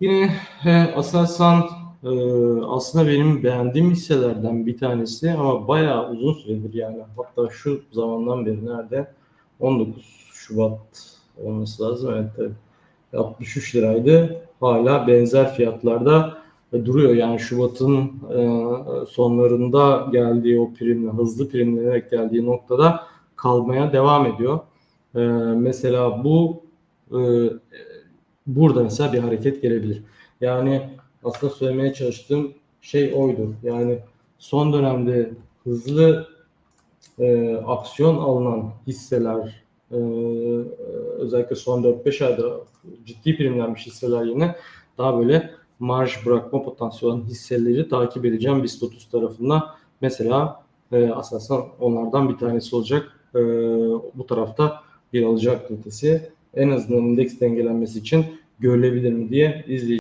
Yine e, Aselsan e, aslında benim beğendiğim hisselerden bir tanesi ama bayağı uzun süredir yani hatta şu zamandan beri nerede 19 Şubat olması lazım evet, evet. 63 liraydı hala benzer fiyatlarda duruyor yani Şubat'ın e, sonlarında geldiği o primle hızlı primlenerek geldiği noktada kalmaya devam ediyor. E, mesela bu e, burada mesela bir hareket gelebilir. Yani aslında söylemeye çalıştığım şey oydu. Yani son dönemde hızlı e, aksiyon alınan hisseler e, özellikle son 4-5 ayda ciddi primlenmiş hisseler yine daha böyle marj bırakma potansiyeli olan hisseleri takip edeceğim BIST 30 tarafından. Mesela e, Aselsan onlardan bir tanesi olacak. E, bu tarafta bir alacak kalitesi en azından indeks dengelenmesi için görülebilir mi diye izleyeceğiz.